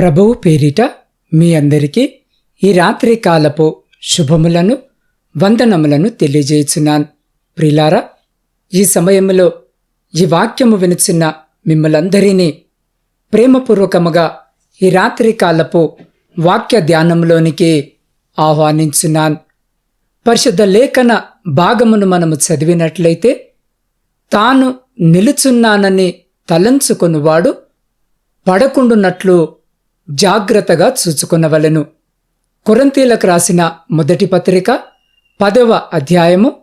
ప్రభువు పేరిట మీ అందరికీ ఈ రాత్రి కాలపు శుభములను వందనములను తెలియజేయుచున్నాను. ప్రిలారా ఈ సమయంలో ఈ వాక్యము వినుచున్న మిమ్మలందరినీ ప్రేమపూర్వకముగా ఈ రాత్రి కాలపు వాక్య ధ్యానంలోనికి ఆహ్వానించున్నాను. పరిశుద్ధ లేఖన భాగమును మనము చదివినట్లయితే తాను నిలుచున్నానని తలంచుకొనువాడు పడకుండునట్లు జాగ్రత్తగా చూచుకునవలెను కొరంతీలకు రాసిన మొదటి పత్రిక పదవ అధ్యాయము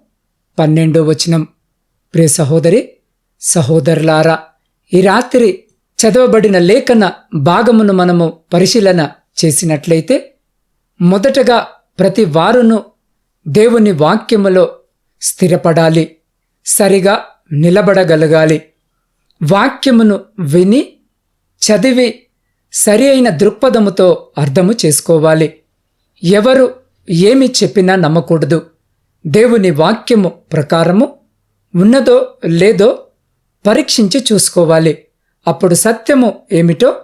పన్నెండో వచనం. ప్రియ సహోదరి సహోదరులారా ఈ రాత్రి చదవబడిన లేఖన భాగమును మనము పరిశీలన చేసినట్లయితే మొదటగా ప్రతి వారును దేవుని వాక్యములో స్థిరపడాలి సరిగా నిలబడగలగాలి. వాక్యమును విని చదివి సరి అయిన దృక్పథముతో అర్థము చేసుకోవాలి. ఎవరు ఏమి చెప్పినా నమ్మకూడదు. దేవుని వాక్యము ప్రకారము ఉన్నదో లేదో పరీక్షించి చూసుకోవాలి. అప్పుడు సత్యము ఏమిటో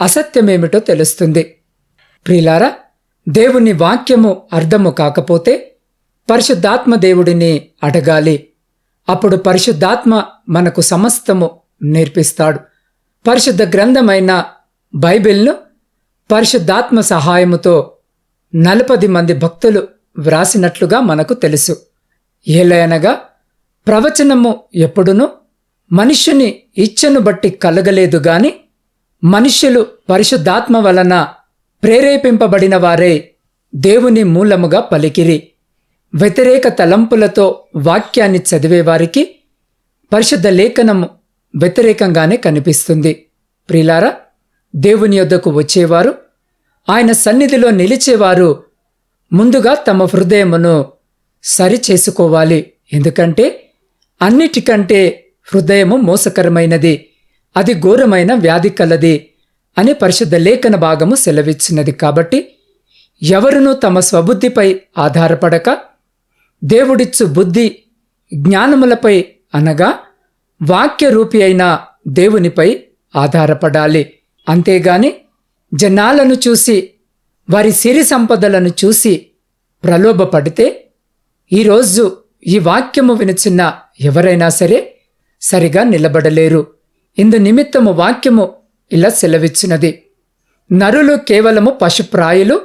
అసత్యమేమిటో తెలుస్తుంది. ప్రిలారా దేవుని వాక్యము అర్థము కాకపోతే పరిశుద్ధాత్మ దేవుడిని అడగాలి. అప్పుడు పరిశుద్ధాత్మ మనకు సమస్తము నేర్పిస్తాడు. పరిశుద్ధ గ్రంథమైన బైబిల్ను పరిశుద్ధాత్మ సహాయముతో నలపది మంది భక్తులు వ్రాసినట్లుగా మనకు తెలుసు. ఏలయనగా ప్రవచనము ఎప్పుడునూ మనుష్యుని ఇచ్చను బట్టి కలగలేదు గాని మనుష్యులు పరిశుద్ధాత్మ వలన ప్రేరేపింపబడిన వారే దేవుని మూలముగా పలికిరి. వ్యతిరేక తలంపులతో వాక్యాన్ని చదివేవారికి పరిశుద్ధ లేఖనము వ్యతిరేకంగానే కనిపిస్తుంది. ప్రిలారా దేవుని యొద్దకు వచ్చేవారు. ఆయన సన్నిధిలో నిలిచేవారు ముందుగా తమ హృదయమును సరి చేసుకోవాలి ఎందుకంటే అన్నిటికంటే హృదయము మోసకరమైనది అది ఘోరమైన వ్యాధి కలది అని పరిశుద్ధ లేఖన భాగము సెలవిచ్చినది కాబట్టి ఎవరునూ తమ స్వబుద్ధిపై ఆధారపడక దేవుడిచ్చు బుద్ధి జ్ఞానములపై అనగా వాక్యరూపి అయిన దేవునిపై ఆధారపడాలి. అంతేగాని జనాలను చూసి వారి సిరి సంపదలను చూసి ప్రలోభపడితే ఈరోజు ఈ వాక్యము వినిచిన్న ఎవరైనా సరే సరిగా నిలబడలేరు. ఇందు నిమిత్తము వాక్యము ఇలా సెలవిచ్చినది. నరులు కేవలము పశుప్రాయులు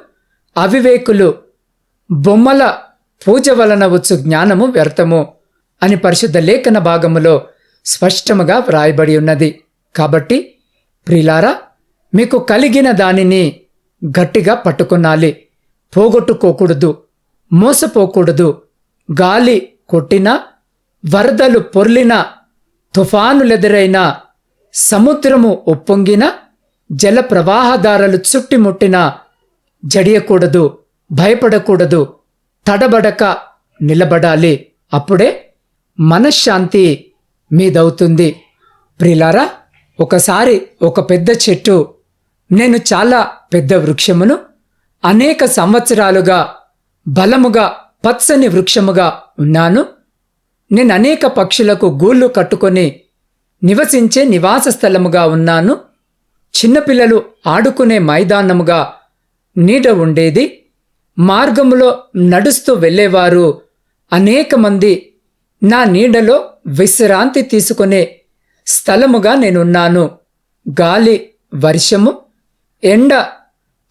అవివేకులు బొమ్మల పూజ వలన వచ్చు జ్ఞానము వ్యర్థము అని పరిశుద్ధ లేఖన భాగములో స్పష్టముగా వ్రాయబడి ఉన్నది. కాబట్టి ప్రిలారా మీకు కలిగిన దానిని గట్టిగా పట్టుకునాలి పోగొట్టుకోకూడదు. మోసపోకూడదు. గాలి కొట్టినా వరదలు పొర్లిన తుఫానులెదురైన సముద్రము ఉప్పొంగిన జల ప్రవాహదారలు చుట్టిముట్టిన జడియకూడదు భయపడకూడదు తడబడక నిలబడాలి. అప్పుడే మనశ్శాంతి మీదవుతుంది. ప్రిలారా ఒకసారి ఒక పెద్ద చెట్టు నేను చాలా పెద్ద వృక్షమును అనేక సంవత్సరాలుగా బలముగా పచ్చని వృక్షముగా ఉన్నాను. నేను అనేక పక్షులకు గూళ్ళు కట్టుకొని నివసించే నివాస స్థలముగా ఉన్నాను. చిన్నపిల్లలు ఆడుకునే మైదానముగా నీడ ఉండేది. మార్గములో నడుస్తూ వెళ్ళేవారు అనేక మంది. నా నీడలో విశ్రాంతి తీసుకునే స్థలముగా నేనున్నాను. గాలి వర్షము ఎండ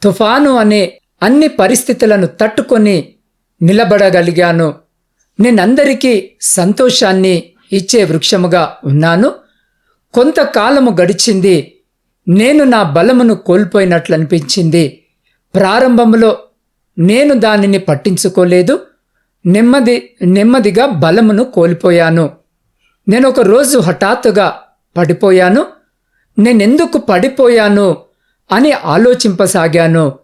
తుఫాను అనే అన్ని పరిస్థితులను తట్టుకొని నిలబడగలిగాను. నేనందరికీ సంతోషాన్ని ఇచ్చే వృక్షముగా ఉన్నాను. కొంతకాలము గడిచింది. నేను నా బలమును కోల్పోయినట్లు అనిపించింది ప్రారంభంలో నేను దానిని పట్టించుకోలేదు. నెమ్మది నెమ్మదిగా బలమును కోల్పోయాను. నేను ఒక రోజు హఠాత్తుగా పడిపోయాను. నేనెందుకు పడిపోయాను? అని ఆలోచింపసాగాను.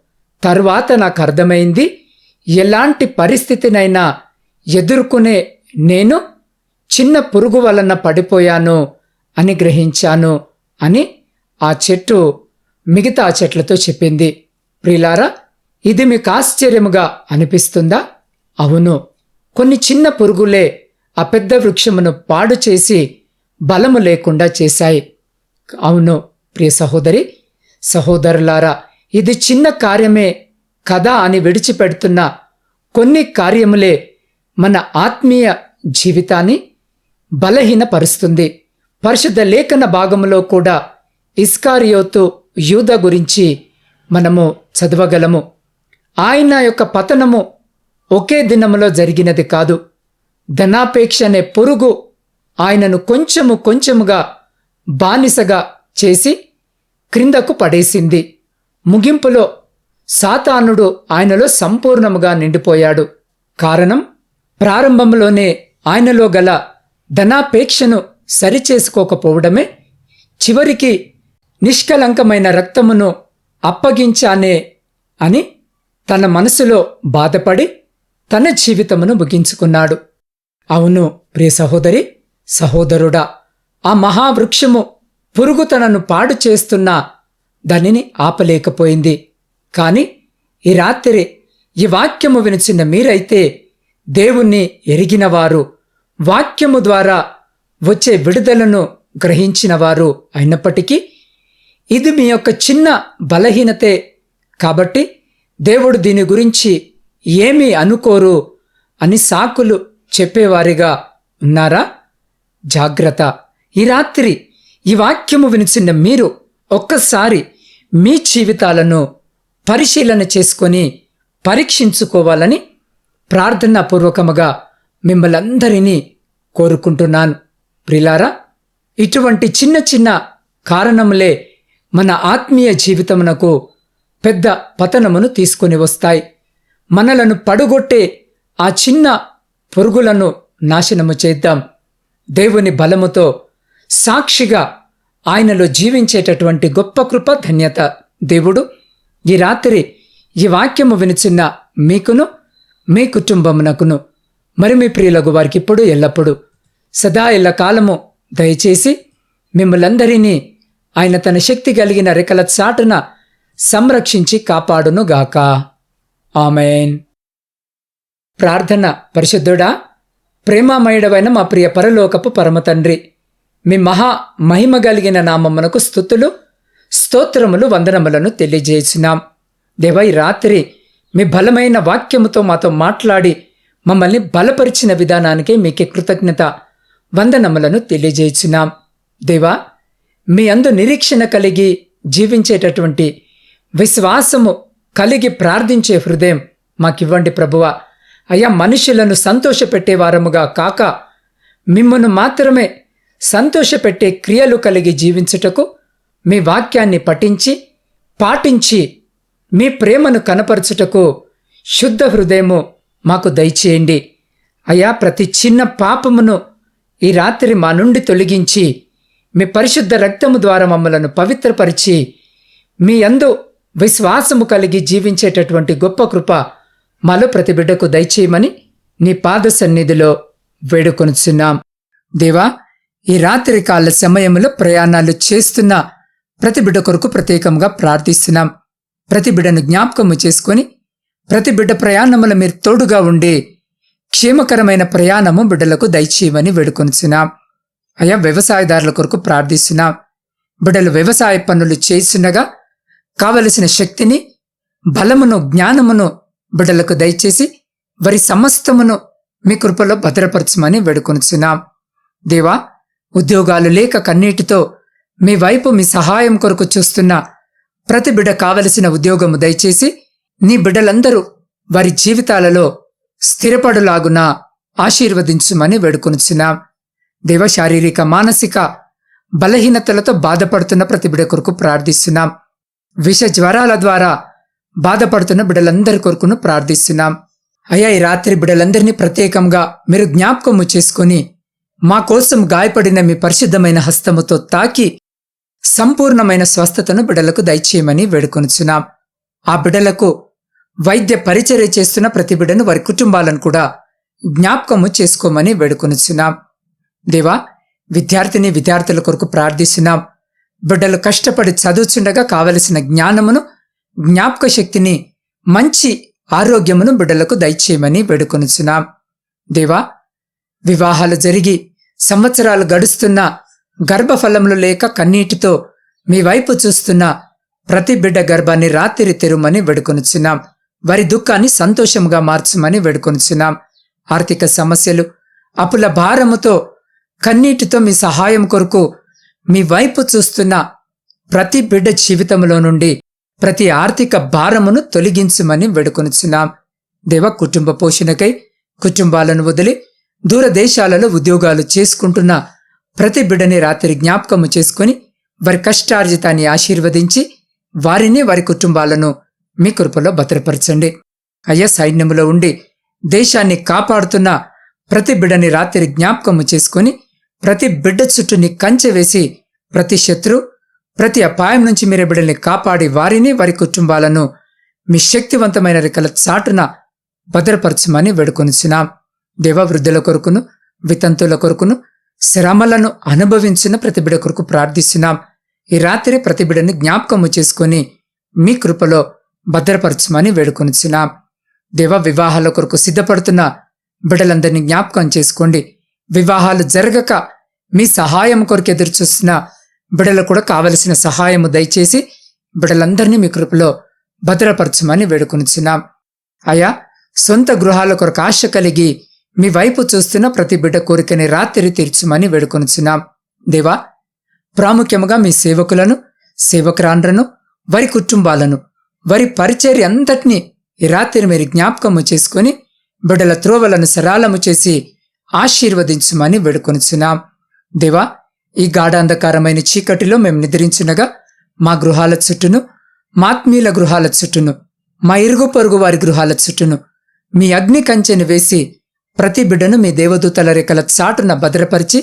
తర్వాత నాకు అర్థమైంది ఎలాంటి పరిస్థితినైనా ఎదుర్కొనే నేను చిన్న పురుగు వలన పడిపోయాను అని గ్రహించాను అని ఆ చెట్టు మిగతా చెట్లతో చెప్పింది. ప్రిలారా ఇది మీకు ఆశ్చర్యముగా అనిపిస్తుందా? అవును. కొన్ని చిన్న పురుగులే ఆ పెద్ద వృక్షమును పాడు చేసి బలము లేకుండా చేశాయి. అవును ప్రియ సహోదరి సహోదరులారా ఇది చిన్న కార్యమే కదా అని విడిచిపెడుతున్న కొన్ని కార్యములే మన ఆత్మీయ జీవితాన్ని బలహీనపరుస్తుంది. పరిశుద్ధ లేఖన భాగములో కూడా ఇస్కారియోతు యూద గురించి మనము చదవగలము. ఆయన యొక్క పతనము ఒకే దినములో జరిగినది కాదు. ధనాపేక్ష అనే పురుగు ఆయనను కొంచెము కొంచెముగా బానిసగా చేసి క్రిందకు పడేసింది. ముగింపులో సాతానుడు ఆయనలో సంపూర్ణముగా నిండిపోయాడు. కారణం ప్రారంభంలోనే ఆయనలో గల ధనాపేక్షను సరిచేసుకోకపోవడమే చివరికి నిష్కలంకమైన రక్తమును అప్పగించానే అని తన మనసులో బాధపడి తన జీవితమును ముగించుకున్నాడు. అవును ప్రియ సహోదరి సహోదరుడా ఆ మహావృక్షము పురుగు తనను పాడు చేస్తున్నా దానిని ఆపలేకపోయింది. కాని ఈ రాత్రి ఈ వాక్యము వినిచిన మీరైతే దేవుణ్ణి ఎరిగినవారు వాక్యము ద్వారా వచ్చే విడుదలను గ్రహించినవారు అయినప్పటికీ ఇది మీ యొక్క చిన్న బలహీనతే కాబట్టి దేవుడు దీని గురించి ఏమీ అనుకోరు అని సాకులు చెప్పేవారిగా ఉన్నారా? జాగ్రత్త. ఈ రాత్రి ఈ వాక్యము వినిచిన మీరు ఒక్కసారి మీ జీవితాలను పరిశీలన చేసుకొని పరీక్షించుకోవాలని ప్రార్థనాపూర్వకముగా మిమ్మలందరినీ కోరుకుంటున్నాను. ప్రిలారా ఇటువంటి చిన్న చిన్న కారణములే మన ఆత్మీయ జీవితమునకు పెద్ద పతనమును తీసుకొని వస్తాయి. మనలను పడుగొట్టే ఆ చిన్న పురుగులను నాశనము చేద్దాం. దేవుని బలముతో సాక్షిగా ఆయనలో జీవించేటటువంటి గొప్ప కృప ధన్యత. దేవుడు ఈ రాత్రి ఈ వాక్యము వినిచిన్న మీకును మీ కుటుంబమునకును మరి మీ ప్రియులకు వారికి ఇప్పుడు ఎల్లప్పుడూ సదా ఇళ్ళ కాలము దయచేసి మిమ్మలందరినీ ఆయన తన శక్తి కలిగిన రెక్కల చాటున సంరక్షించి కాపాడునుగాక ఆమెన్. ప్రార్థన పరిశుద్ధుడా ప్రేమామయుడవైన మా ప్రియ పరలోకపు పరమ తండ్రి మీ మహా మహిమ కలిగిన నామమునకు స్థుతులు స్తోత్రములు వందనములను తెలియజేసినాం. దేవై రాత్రి మీ బలమైన వాక్యముతో మాతో మాట్లాడి మమ్మల్ని బలపరిచిన విధానానికి మీకే కృతజ్ఞత వందనములను తెలియజేసినాం. దేవా మీ అందు నిరీక్షణ కలిగి జీవించేటటువంటి విశ్వాసము కలిగి ప్రార్థించే హృదయం మాకివ్వండి ప్రభువ. అయ్యా మనుషులను సంతోషపెట్టే వారముగా కాక మిమ్మను మాత్రమే సంతోషపెట్టే క్రియలు కలిగి జీవించుటకు మీ వాక్యాన్ని పఠించి పాటించి మీ ప్రేమను కనపరచుటకు శుద్ధ హృదయము మాకు దయచేయండి. అయా ప్రతి చిన్న పాపమును ఈ రాత్రి మా నుండి తొలగించి మీ పరిశుద్ధ రక్తము ద్వారా మమ్మలను పవిత్రపరిచి మీ అందు విశ్వాసము కలిగి జీవించేటటువంటి గొప్ప కృప మాలో ప్రతి బిడ్డకు దయచేయమని నీ పాద సన్నిధిలో వేడుకొనుచున్నాం. దేవా ఈ రాత్రి కాల సమయంలో ప్రయాణాలు చేస్తున్న ప్రతి బిడ్డ కొరకు ప్రత్యేకంగా ప్రార్థిస్తున్నాం. ప్రతి బిడ్డను జ్ఞాపకము చేసుకొని ప్రతి బిడ్డ ప్రయాణముల మీరు తోడుగా ఉండి క్షేమకరమైన ప్రయాణము బిడ్డలకు దయచేయమని వేడుకొనిచున్నాం. అయా వ్యవసాయదారుల కొరకు ప్రార్థిస్తున్నాం. బిడ్డలు వ్యవసాయ పనులు చేస్తుండగా కావలసిన శక్తిని బలమును జ్ఞానమును బిడ్డలకు దయచేసి వారి సమస్తమును మీ కృపలో భద్రపరచమని వేడుకొనిచున్నాం. దేవా ఉద్యోగాలు లేక కన్నీటితో మీ వైపు మీ సహాయం కొరకు చూస్తున్న ప్రతి బిడ్డ కావలసిన ఉద్యోగము దయచేసి నీ బిడ్డలందరూ వారి జీవితాలలో స్థిరపడులాగున ఆశీర్వదించుమని వేడుకొనుచున్నాం. దేవ శారీరక మానసిక బలహీనతలతో బాధపడుతున్న ప్రతి బిడ కొరకు ప్రార్థిస్తున్నాం. విష జ్వరాల ద్వారా బాధపడుతున్న బిడ్డలందరి కొరకును ప్రార్థిస్తున్నాం. అయ్యా ఈ రాత్రి బిడ్డలందరినీ ప్రత్యేకంగా మీరు జ్ఞాపకము చేసుకుని మా కోసం గాయపడిన మీ పరిశుద్ధమైన హస్తముతో తాకి సంపూర్ణమైన స్వస్థతను బిడ్డలకు దయచేయమని వేడుకొనుచున్నాం. ఆ బిడ్డలకు వైద్య పరిచర్య చేస్తున్న ప్రతి బిడను వారి కుటుంబాలను కూడా జ్ఞాపకము చేసుకోమని వేడుకొనుచున్నాం. దేవా విద్యార్థిని విద్యార్థుల కొరకు ప్రార్థిస్తున్నాం. బిడ్డలు కష్టపడి చదువుచుండగా కావలసిన జ్ఞానమును జ్ఞాపక శక్తిని మంచి ఆరోగ్యమును బిడ్డలకు దయచేయమని వేడుకొనుచున్నాం. దేవా వివాహాలు జరిగి సంవత్సరాలు గడుస్తున్న గర్భఫలములు లేక కన్నీటితో మీ వైపు చూస్తున్న ప్రతి బిడ్డ గర్భాన్ని రాత్రి తెరుమని వేడుకొనుచున్నాం. వారి దుఃఖాన్ని సంతోషంగా మార్చమని వేడుకొనుచున్నాం. ఆర్థిక సమస్యలు అప్పుల భారముతో కన్నీటితో మీ సహాయం కొరకు మీ వైపు చూస్తున్న ప్రతి బిడ్డ జీవితంలో నుండి ప్రతి ఆర్థిక భారమును తొలగించమని వేడుకొనుచున్నాం. దేవ కుటుంబ పోషణకై కుటుంబాలను వదిలి దూరదేశాలలో ఉద్యోగాలు చేసుకుంటున్న ప్రతి బిడ్డని రాత్రి జ్ఞాపకము చేసుకుని వారి కష్టార్జితాన్ని ఆశీర్వదించి వారిని వారి కుటుంబాలను మీ కృపలో భద్రపరచండి. అయ్యా సైన్యములో ఉండి దేశాన్ని కాపాడుతున్న ప్రతి బిడ్డని రాత్రి జ్ఞాపకము చేసుకుని ప్రతి బిడ్డ చుట్టూని కంచె వేసి ప్రతి శత్రు ప్రతి అపాయం నుంచి మీరే బిడ్డల్ని కాపాడి వారిని వారి కుటుంబాలను మీ శక్తివంతమైన రెక్కల చాటున భద్రపరచమని వేడుకొనిచున్నాం. దేవవృద్ధుల కొరకును వితంతుల కొరకును శ్రమలను అనుభవించిన ప్రతిబిడ కొరకు ప్రార్థిస్తున్నాం. ఈ రాత్రి ప్రతిబిడని జ్ఞాపకము చేసుకొని మీ కృపలో భద్రపరచమని వేడుకొనిచున్నాం. దేవ వివాహాల కొరకు సిద్ధపడుతున్న బిడ్డలందరినీ జ్ఞాపకం చేసుకోండి. వివాహాలు జరగక మీ సహాయం కొరకు ఎదురుచూస్తున్న బిడలు కూడా కావలసిన సహాయము దయచేసి బిడలందరినీ మీ కృపలో భద్రపరచమని వేడుకొనిచున్నాం. అయా సొంత గృహాల కొరకు ఆశ కలిగి మీ వైపు చూస్తున్న ప్రతి బిడ్డ కోరికని రాత్రి తీర్చమని వేడుకొనిచున్నాం. దేవా ప్రాముఖ్యముగా మీ సేవకులను సేవకురాండ్రను వారి కుటుంబాలను వారి పరిచర్య అంతటినీ ఈ రాత్రి మీరు జ్ఞాపకము చేసుకుని బిడ్డల త్రోవలను సరాలము చేసి ఆశీర్వదించమని వేడుకొనిచున్నాం. దేవా ఈ గాఢాంధకారమైన చీకటిలో మేము నిద్రించినగా మా గృహాల చుట్టూను మాత్మీయుల గృహాల చుట్టూను మా ఇరుగు పొరుగు వారి గృహాల చుట్టూను మీ అగ్ని కంచెను వేసి ప్రతి బిడ్డను మీ దేవదూతల రేఖల చాటున భద్రపరిచి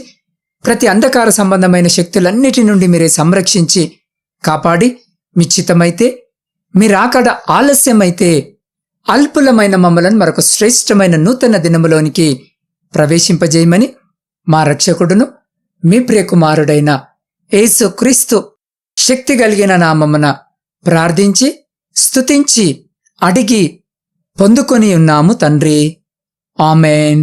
ప్రతి అంధకార సంబంధమైన శక్తులన్నిటి నుండి మీరే సంరక్షించి కాపాడి మీ చిత్తమైతే మీరాకడ ఆలస్యమైతే అల్పులమైన మమ్మలను మరొక శ్రేష్టమైన నూతన దినములోనికి ప్రవేశింపజేయమని మా రక్షకుడును మీ ప్రియకుమారుడైన యేసు క్రీస్తు శక్తి కలిగిన నామమున ప్రార్థించి స్తుతించి అడిగి పొందుకొని ఉన్నాము తండ్రి. ఆమెన్